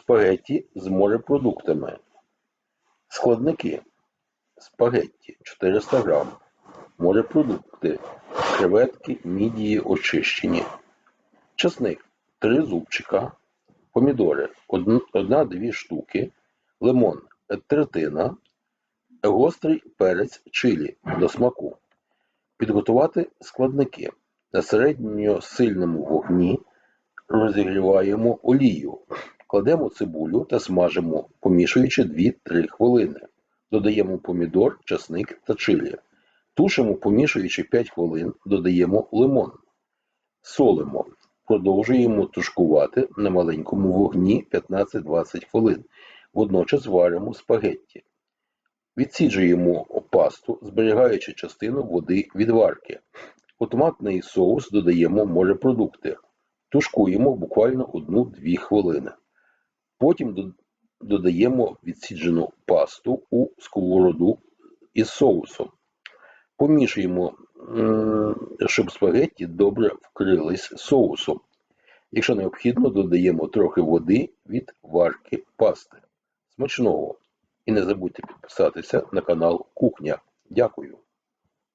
спагетті з морепродуктами. Складники. Спагетті 400 грам. Морепродукти. Креветки, мідії очищені. Часник 3 зубчика. Помідори 1-2 штуки. Лимон третина. Гострий перець чилі до смаку. Підготувати складники. На середньосильному вогні розігріваємо олію. Кладемо цибулю та смажимо, помішуючи 2-3 хвилини. Додаємо помідор, часник та чилі. Тушимо, помішуючи 5 хвилин, додаємо лимон. Солимо. Продовжуємо тушкувати на маленькому вогні 15-20 хвилин. Водночас варимо спагетті. Відсіджуємо пасту, зберігаючи частину води від варки. У томатний соус додаємо морепродукти. Тушкуємо буквально 1-2 хвилини. Потім додаємо відсіджену пасту у сковороду із соусом. Помішуємо, щоб спагетті добре вкрились соусом. Якщо необхідно, додаємо трохи води від варки пасти. Смачного! І не забудьте підписатися на канал Кухня. Дякую!